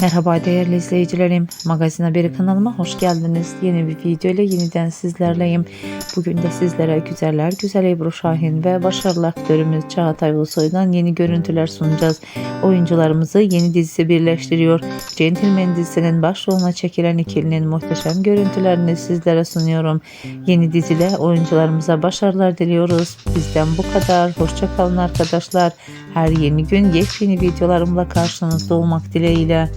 Merhaba değerli izleyicilerim. Magazin Haberi kanalıma hoş geldiniz. Yeni bir video ile yeniden sizlerleyim. Bugün de sizlere güzeller güzel Ebru Şahin ve başarılı aktörümüz Çağatay Ulusoy'dan yeni görüntüler sunacağız. Oyuncularımızı yeni dizisi birleştiriyor. Gentleman dizisinin başroluna çekilen ikilinin muhteşem görüntülerini sizlere sunuyorum. Yeni dizide oyuncularımıza başarılar diliyoruz. Bizden bu kadar. Hoşçakalın arkadaşlar. Her yeni gün yepyeni videolarımla karşınızda olmak dileğiyle.